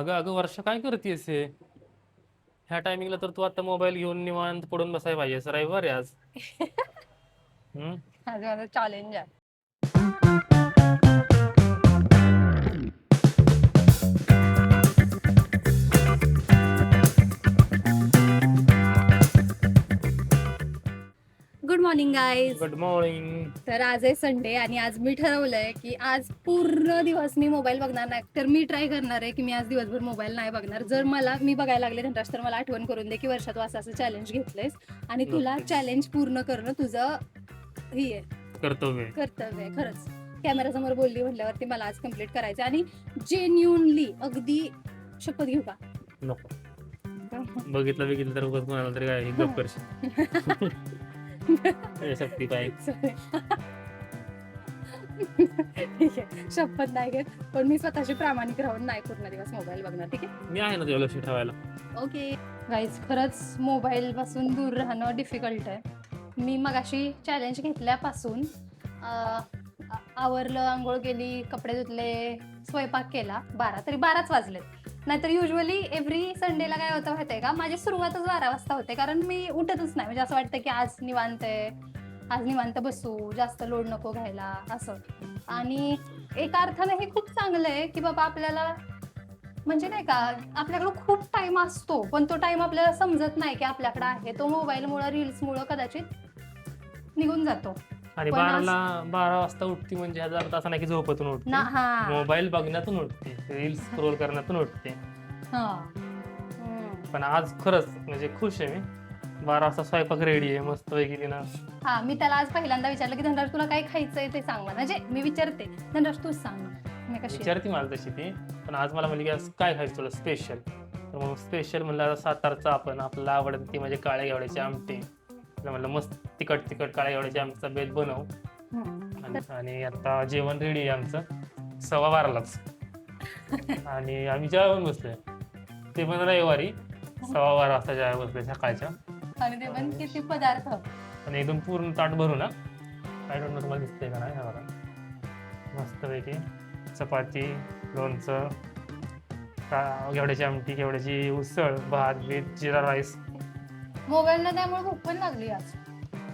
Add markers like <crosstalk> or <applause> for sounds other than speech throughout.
अगं अगं वर्ष काय करतेस हे? ह्या टायमिंगला तर तू आता मोबाईल घेऊन निवांत पडून बसायला पाहिजेस रविवार आहे आज. <laughs> हम्म? आज माझं चॅलेंज आहे. Good morning guys good morning तर आज आहे संडे आणि आज मी ठरवलंय की आज पूर्ण दिवस मी मोबाईल बघणार नाही. तर मी ट्राय करणार आहे की मी आज दिवसभर मोबाईल नाही बघणार. जर मला मी बघायला लागले घंटास तर मला आठवण करून दे की वर्षात असं असं चॅलेंज घेतलंयस आणि तुला. चॅलेंज पूर्ण करणं तुझं ही आहे. कर्तव्य कर्तव्य आहे खरंच. कॅमेरासमोर बोलली म्हटल्यावरती मला आज कंप्लीट करायचं आणि जेन्युनली अगदी शपथ घेऊ का? नको. बघितलं बघितलं तर उगाच कोणाला तरी काय गप करशील. <laughs> ठीक आहे शपथ नाही घेत पण मी स्वतःशी प्रामाणिक राहून नाही पूर्ण दिवस मोबाईल बघणार ठीक आहे मी आहे ना तुला लक्ष ठेवायला ओके गाईज खरंच मोबाईल पासून दूर राहणं डिफिकल्ट आहे मी मगाशी चॅलेंज घेतल्यापासून आवरलं आंघोळ केली कपडे धुतले स्वयंपाक केला बारा तरी बाराच वाजलेत नाहीतर युजली एव्हरी संडेला काय होतं माहिती आहे का? माझी सुरुवातच बारा वाजता होते. कारण मी उठतच नाही. म्हणजे असं वाटतं की आज निवांत आहे. आज निवांत बसू. जास्त लोड नको घ्यायला. असं. आणि एका अर्थाने हे खूप चांगलं आहे की बाबा आपल्याला म्हणजे नाही का आपल्याकडं खूप टाइम असतो. पण तो टाइम आपल्याला समजत नाही की आपल्याकडे आहे. तो मोबाईलमुळं रील्समुळं कदाचित निघून जातो. आणि पण आज- बाराला बारा वाजता उठती म्हणजे हजार तास नाही की झोपतून उठते. ना हा. मोबाईल बघण्यातून उठते रील्स स्क्रोल करण्यातून उठते. हा. हम्म. पण आज खरंच म्हणजे खुश आहे मी. बारा वाजता स्वयंपाक रेडी आहे मस्त पैकी तिनं हा मी त्याला आज पहिल्यांदा विचारलं की धनराज तुला काय खायचंय ते सांग मला. म्हणजे मी विचारते धनराज तूच सांग ना. मी कशी आहे? विचारते मला तशी ती. पण आज मला म्हणली की आज काय खायचं तुला? स्पेशल तर मग स्पेशल म्हणलं आता सातारचं आपण आपल्याला आवडत ती म्हणजे काळ्या घेवड्याची आमटी. म्हणलं मस्त तिखट तिखट काळ्या घेवड्याची आमचा बेत बनव. आणि- आणि आता जेवण रेडी आहे आमचं. सव्वा बारालाच. आणि आम्ही जेवण बसलोय. ते पण रविवारी सव्वा बारा वाजता जेवायला बसलोय सकाळच्या. आणि ते पण किती पदार्थ? आणि एकदम पूर्ण ताट भरू ना काय म्हणून तुम्हाला दिसतंय का नाही हा बघा. मस्तपैकी चपाती लोणचं का घेवड्याची आमटी घेवड्याची उसळ भात बीत जिरा राईस. मोबाईल ना त्यामुळे भूक पण लागली आज.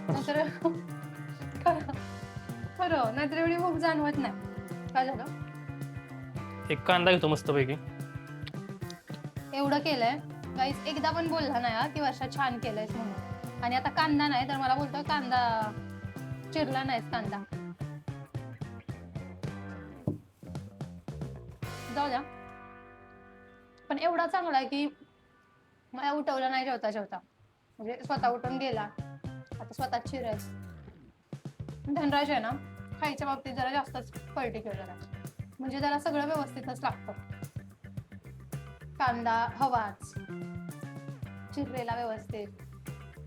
नाहीतर खरं खरं नाहीतर एवढी भूक जाणवत नाही. काय झालं? एक कांदा घेतो मस्तपैकी. एवढं केलंय. गाईस एकदा पण बोलला नाही हा की वर्षा छान केलंयस म्हणून. आणि आता कांदा नाही तर मला बोलतो कांदा चिरला नाहीस कांदा. जाऊ द्या. पण एवढा चांगला आहे की मला उठवलं नाही जेवता जेवता म्हणजे स्वतः उठून गेला. आता स्वतः चिरायच धनराज आहे ना खायच्या बाबतीत जरा जास्तच पर्टिक्युलर आहे. म्हणजे जरा सगळं व्यवस्थितच लागतं. कांदा हवाच. चिरलेला व्यवस्थित.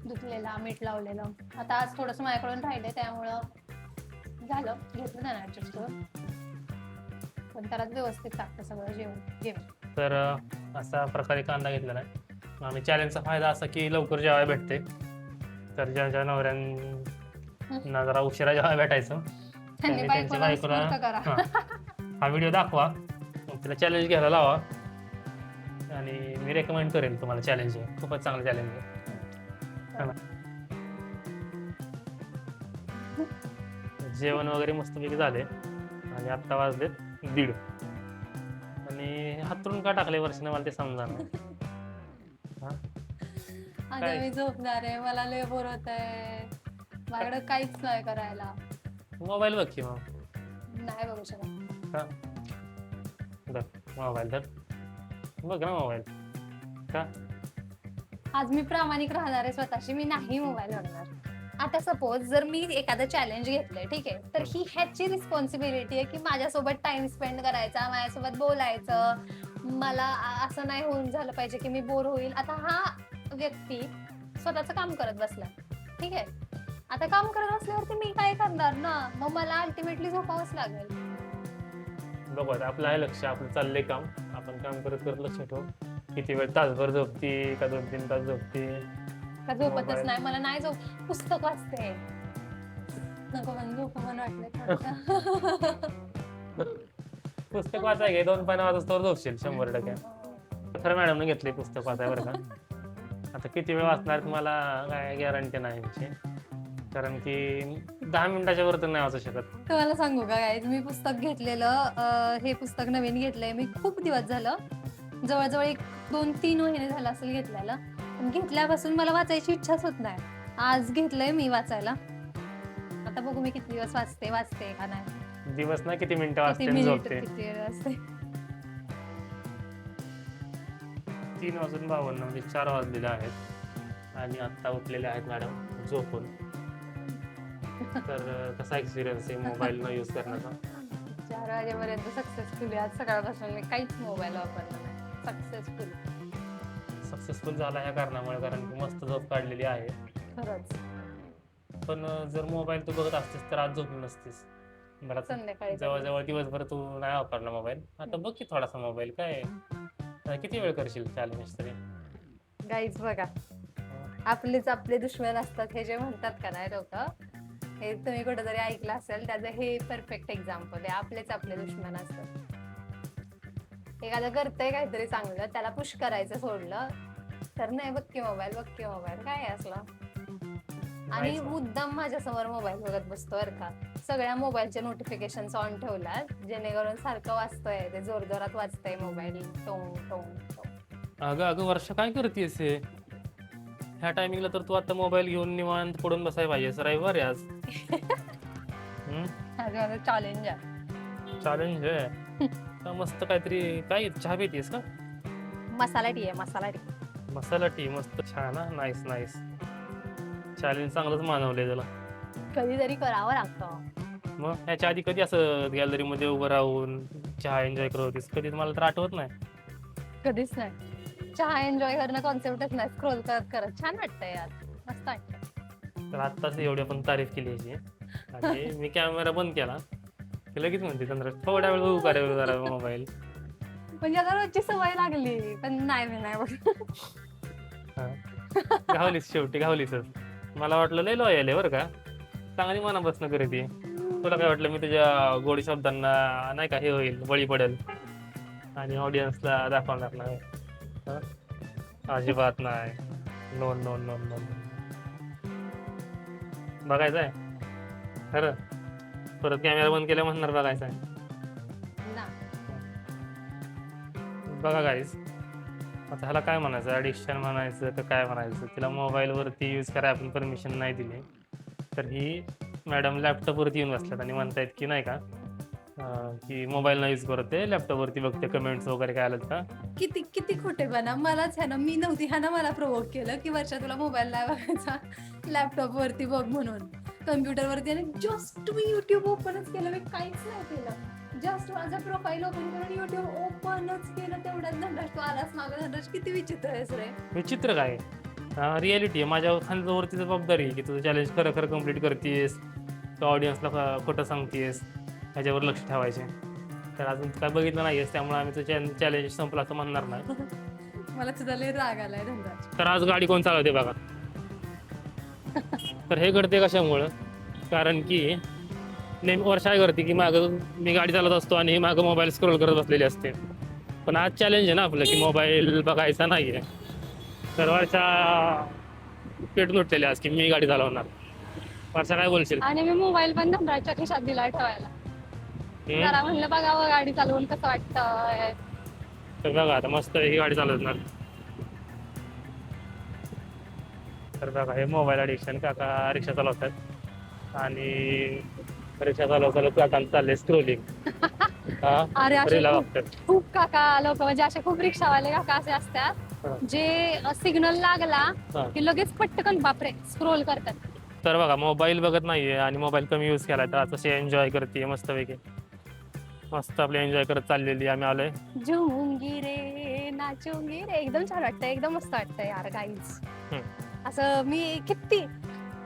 धुतलेला मीठ लावलेलं. आता आज थोडंसं माझ्याकडून राहिले त्यामुळं झालं. घेतलं त्यानं ऍडजस्ट करून. पण त्याला व्यवस्थित लागतं सगळं जेवण जेवण. तर असा प्रकारे कांदा घेतलेला आहे. आणि चॅलेंजचा फायदा असा की लवकर जेवायला भेटते. तर ज्या ज्या नवऱ्यांना जरा उशिरा जेवायला भेटायचं. त्यांनी त्यांच्या बायकोला हा. हा व्हिडिओ दाखवा. मग तिला चॅलेंज घ्यायला लावा. आणि मी रेकमेंड करेन तुम्हाला चॅलेंज आहे खूपच चांगलं चॅलेंज आहे. हा. ना. जेवण वगैरे मस्तपैकी झाले. आणि आत्ता वाजले दीड. आणि हातरून का टाकले वर्षाने मला ते समजा आता काय? मी झोपणार आहे. मला लय बोर होत आहे माझ्याकडे काहीच नाही करायला. मोबाईल बघ की मग. नाही बघू शकत. का मोबाईल तर बघ ना मोबाईल. का? आज मी प्रामाणिक राहणार आहे स्वतःशी. मी नाही मोबाईल बघणार. आता सपोज जर मी एखादं चॅलेंज घेतलंय ठीक आहे? तर ही ह्याची रिस्पॉन्सिबिलिटी आहे की माझ्यासोबत टाइम स्पेंड करायचा माझ्यासोबत बोलायचं. मला आ- असं नाही होऊन झालं पाहिजे की मी बोर होईल. आता हा व्यक्ती स्वतःचं काम करत बसलाय ठीक आहे? आता काम करत असल्यावरती मी काय करणार ना? मग मला अल्टिमेटली झोपावंच लागेल. बघू आता आपलं आहे लक्ष आपलं चाललंय काम. आपण काम करत करत लक्ष ठेवू. किती वेळ तासभर झोपती का दोन तीन तास झोपती? का झोपतच. नाही? मला नाही झोप पुस्तक वाचते. नको पण झोप वाटलं पुस्तक वाचाय घे. दोन पानं तर झोपशील शंभर टक्के. खरं मॅडमने घेतले पुस्तक वाचाय बरं का. <laughs> आता किती वेळ वाचणार तुम्हाला काय गॅरंटी नाही कारण की दहा मिनिटाच्या वर तर नाही वाचू शकत. तुम्हाला सांगू का गाईज मी पुस्तक घेतलेलं अं, हे पुस्तक नवीन घेतलंय. मी खूप दिवस झालं जवळजवळ एक दोन तीन महिने झालं असेल घेतलेलं. पण घेतल्यापासून मला वाचायची इच्छाच होत नाही. आज घेतलंय मी वाचायला. आता बघू मी किती दिवस वाचते वाचते का नाही. दिवस ना किती मिनिटं किती वाचते आणि मिनिट झोपते. किती वेळ वाचते. तीन वाजून बावन्न म्हणजे चार वाजलेले आहेत. आणि आत्ता उठलेले आहेत मॅडम झोपून. तर कसा एक्सपिरियन्स आहे मोबाईल न यूज करण्याचा? चार वाजेपर्यंत सक्सेसफुली आज सकाळपासून मी काहीच मोबाईल वापरला नाही. सक्सेसफुल सक्सेसफुल झाला ह्या कारणामुळे कारण की मस्त झोप काढलेली आहे. खरंच. पण जर मोबाईल तू बघत असतीस तर आज झोपली नसतीस. बरं संध्याकाळी जवळजवळ दिवसभर तू नाही वापरला मोबाईल आता बघ की थोडासा मोबाईल काय आहे? किती वेळ करशील चॅलेंज तरी? गाईज बघा. आपलेच आपले दुश्मन असतात हे जे म्हणतात का नाही लोक हे तुम्ही कुठेतरी ऐकलं असेल त्याचं हे परफेक्ट एक्झाम्पल आहे. आपलेच आपले दुश्मन असतात. एखादं करतंय काहीतरी चांगलं त्याला पुश करायचं सोडलं तर नाही बघ की मोबाईल बघ की मोबाईल काय असलं? आणि. मुद्दाम माझ्यासमोर मोबाईल बघत बसतो का. सगळ्या मोबाईलचे नोटिफिकेशन ऑन ठेवल्यात जेणेकरून सारखं वाचतोय ते जोरजोरात वाचतंय मोबाईल. टोंग टोंग टोंग अगं अगं वर्ष काय करतेस हे? ह्या टायमिंगला तर तू आता मोबाईल घेऊन निवांत पडून बसायला पाहिजेस रविवार आहे आज. माझं चॅलेंज आहे. चॅलेंज आहे? <laughs> का मस्त काहीतरी काय चहा पितेस का? मसाला टी आहे मसाला टी. मसाला टी मस्त. छान नाईस नाईस चॅलेंज चांगलंच मानवलंय त्याला. कधीतरी करावं लागतं. मग ह्याच्या आधी कधी असं गॅलरीमध्ये उभं राहून चहा एन्जॉय करत होतीस? कधी मला तर आठवत नाही. कधीच नाही. चहा एन्जॉय करणं कॉन्सेप्टच नाही. स्क्रोल करत करत. छान वाटतंय यार. मस्त वाटतं तर आत्ताच एवढी आपण तारीफ केली याची. आणि मी कॅमेरा बंद केला. की लगेच म्हणते चंद्र थोड्या वेळ बघू का रे जरा मोबाईल? म्हणजे आता रोजची सवय लागली पण नाही मी नाही बघ घावलीस शेवटी घावलीसच. मला वाटलं लय लॉयल आहे बरं का. चांगली मनापासून करीती तुला काय वाटलं मी तुझ्या गोडी शब्दांना नाही का हे होईल बळी पडेल? आणि ऑडियन्सला दाखवणार नाही. हं? अजिबात नाही. नो नो नो नो बघायचं आहे खरं? परत कॅमेरा बंद केला म्हणणार बघायचं आहे ना बघा गाईज आता ह्याला काय म्हणायचं? ॲडिक्शन म्हणायचं तर काय म्हणायचं? तिला मोबाईलवरती यूज करायला आपण परमिशन नाही दिली. तर ही मॅडम लॅपटॉपवरती येऊन बसल्यात आणि म्हणतायत की नाही का अं, की मोबाईल नाही यूज करते लॅपटॉपवरती बघते कमेंट्स वगैरे काय आलं का? किती किती खोटेपणा मलाच आहे ना मी नव्हती ह्यानं मला प्रोवोक केलं की वर्षा तुला मोबाईल नाही बघायचा लॅपटॉप वरती बघ म्हणून. कम्प्युटर वरती आणि जस्ट मी युट्यूब ओपनच केलं मी काहीच नाही केलं. जस्ट माझं प्रोफाईल ओपन करून युट्यूब ओपनच केलं तेवढ्यात धनराज तू आलास मागं धनराज किती विचित्र आहेस रे. विचित्र काय? रियालिटी आहे. माझ्या खांद्यावरती जबाबदारी आहे की तुझं चॅलेंज खरं खरं कंप्लीट करतेस तर ऑडियन्सला खोटं सांगतेस ह्याच्यावर लक्ष ठेवायचे तर अजून काय बघितलं नाहीयेस त्यामुळे आम्ही तुझं चॅलेंज संपलं असं म्हणणार नाही. <laughs> मला तुझा लय राग आलाय धनराज तर आज गाडी कोण चालवते बघा. तर हे घडते कशामुळं? कारण की नेहमी वर्ष करते की मागं मी गाडी चालवत असतो आणि मागं मोबाईल स्क्रोल करत बसलेले असते. पण आज चॅलेंज आहे ना आपलं की मोबाईल बघायचा नाही आहे तर वर्षा पेटून उठलेली आज की मी गाडी चालवणार. वर्षा काय बोलशील? आणि मी मोबाईल पण धनराजच्या खिशात दिला ठेवायला. हम्म? जरा म्हणलं बघावं गाडी चालवून कसं वाटतं तर बघा आता मस्त ही गाडी चालवणार. तर बघा हे मोबाईल अडिक्शन काका रिक्षा चालवतात. आणि रिक्षा चालवत चालवत काकांचं चाललंय स्क्रोलिंग <laughs> हा? अरे असे रीला खूप- बघतात. खूप काका लोक म्हणजे असे खूप रिक्षावाले काका असे. असतात. जे सिग्नल लागला. की लगेच पटकन बापरे स्क्रोल करतात. तर बघा मोबाईल बघत नाहीये आणि मोबाईल कमी यूज केला तर आता एन्जॉय करते मस्तपैकी. मस्त आपले एन्जॉय करत चाललेली आम्ही आलोय. झुंगी रे नाचुंगी रे. एकदम छान वाटतं एकदम मस्त वाटतं यार काहीच असं मी किती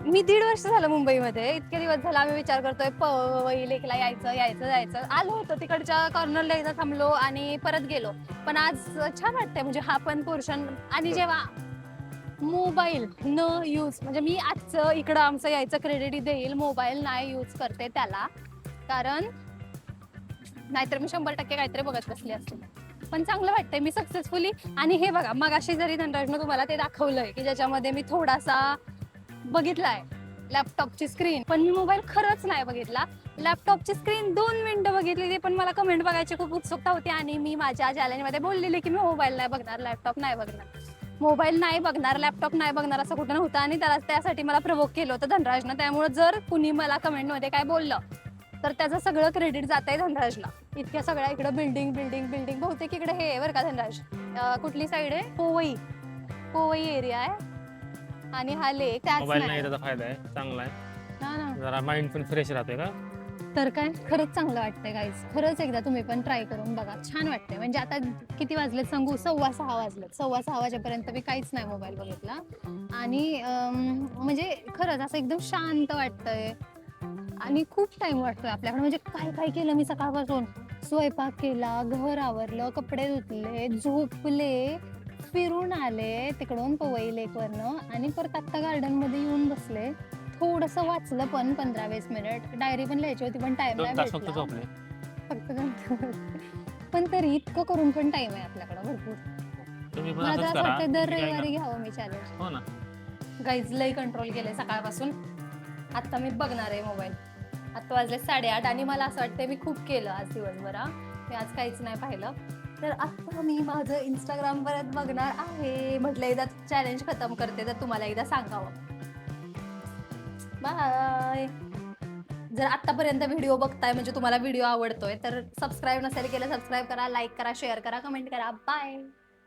मी दीड वर्ष झालं मुंबईमध्ये. इतके दिवस झाला आम्ही विचार करतोय पवई लेकला यायचं यायचं जायचं. आलो होतो तिकडच्या कॉर्नरला एकदा थांबलो आणि परत गेलो. पण आज छान वाटतंय म्हणजे हा पण पोर्शन आणि जेव्हा मोबाईल न यूज म्हणजे मी आजचं इकडं आमचं यायचं क्रेडिट देईल मोबाईल नाही यूज करते त्याला. कारण नाहीतर मी शंभर टक्के काहीतरी बघत बसली असते. पण चांगलं वाटतंय मी सक्सेसफुली आणि हे बघा मग अशी जरी धनराजनं तुम्हाला ते दाखवलंय की ज्याच्यामध्ये मी थोडासा बघितलाय लॅपटॉपची स्क्रीन पण मी मोबाईल खरंच नाही बघितला. लॅपटॉपची स्क्रीन दोन मिनिटं बघितली पण मला कमेंट बघायची खूप उत्सुकता होती आणि मी माझ्या जालनीमध्ये बोललेली की मी मोबाईल नाही बघणार लॅपटॉप नाही बघणार. मोबाईल नाही बघणार लॅपटॉप नाही बघणार असं कुठं नव्हतं आणि त्याला त्यासाठी मला प्रवोक केलं होतं धनराजनं. त्यामुळे जर कुणी मला कमेंटमध्ये काय बोललं तर त्याचं सगळं क्रेडिट जात आहे धनराजला. इतक्या सगळ्या इकडं बिल्डिंग बिल्डिंग बिल्डिंग बहुतेक इकडे हे बरं का धनराज? कुठली साईड आहे? पोवई पोवई एरिया आहे. आणि हा लेक त्याच मोबाईल नाही. नाही त्याचा फायदा आहे. चांगला आहे. हा ना. जरा माइंड पण फ्रेश राहते का? तर काय? खरंच चांगलं वाटतंय गाईज खरंच एकदा तुम्ही पण ट्राय करून बघा. छान वाटतंय. म्हणजे आता किती वाजलेत सांगू? सव्वा सहा वाजलेत. सव्वा सहा वाजेपर्यंत मी काहीच नाही मोबाईल बघितला. आणि अम, म्हणजे खरंच असं एकदम शांत वाटतंय. आणि खूप टाइम वाटतोय आपल्याकडे. म्हणजे काय काय केलं मी सकाळपासून? स्वयंपाक केला घर आवरलं कपडे धुतले झोपले. फिरून आले तिकडून पवई लेकवरनं आणि परत आत्ता गार्डनमध्ये येऊन बसले. थोडस वाचलं पण पंधरा वीस मिनिट. डायरी पण लिहायची होती पण टाइम दोन नाही तास फक्त भेटला. झोपले. फक्त दोन पण तरी इतकं करून पण टाइम आहे आपल्याकडे भरपूर. तुम्ही पण मला तर असंच असं करा. वाटतं दर मी काय रविवारी घ्यावं मी चॅलेंज. हो ना. गाईज लई कंट्रोल केले सकाळपासून. आता मी बघणार आहे मोबाईल आता वाजले साडेआठ आणि मला असं वाटतं मी खूप केलं आज दिवसभर हा. मी आज काहीच नाही पाहिलं. तर आता मी माझं इंस्टाग्राम परत बघणार आहे. म्हटलं एकदा चॅलेंज खतम करते तर तुम्हाला एकदा सांगावं. बाय जर आतापर्यंत व्हिडिओ बघताय म्हणजे तुम्हाला व्हिडिओ आवडतोय तर सबस्क्राईब नसेल केलं सबस्क्राईब करा लाईक करा शेअर करा कमेंट करा. बाय